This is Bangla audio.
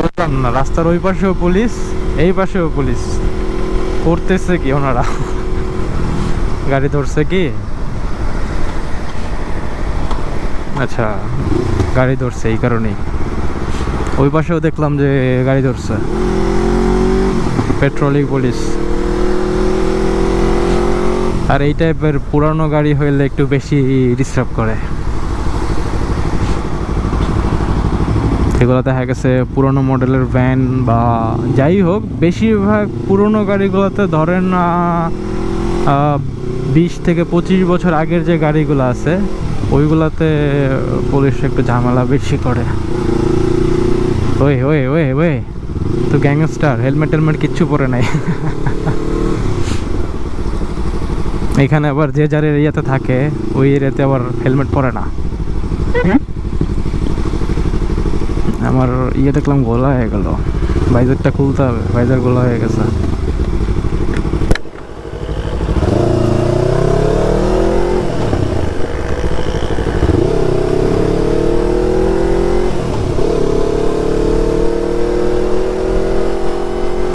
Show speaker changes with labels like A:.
A: বুঝলাম না। রাস্তার ওই পাশেও পুলিশ, এই পাশেও পুলিশ। করতেছে কি ওনারা? গাড়ি ধরছে কি? আচ্ছা গাড়ি ধরছে এই কারণেই। ওই পাশেও দেখলাম যে গাড়ি ধরছে। Patrolling police. আর এই টাইপের পুরানো গাড়ি হইলে একটু বেশি ডিস্টার্ব করে। এগুলো দেখা গেছে পুরোনো মডেলের ভ্যান বা যাই হোক, বেশিরভাগ পুরোনো গাড়িগুলোতে ধরেন বিশ থেকে পঁচিশ বছর আগের যে গাড়িগুলো আছে, ওইগুলাতে পুলিশ একটু ঝামেলা বেশি করে। ওই ওই ওই ওই, তো গ্যাংস্টার, হেলমেট টেলমেট কিচ্ছু পরে নাই। এখানে আবার যে যার এরিয়াতে থাকে, ওই এরিয়াতে আবার হেলমেট পরে না। আমার ইয়ে দেখলাম গোলা হয়ে গেল। ভাইজারটা খুলতে হবে ভাইজার গোলা হয়ে গেছে।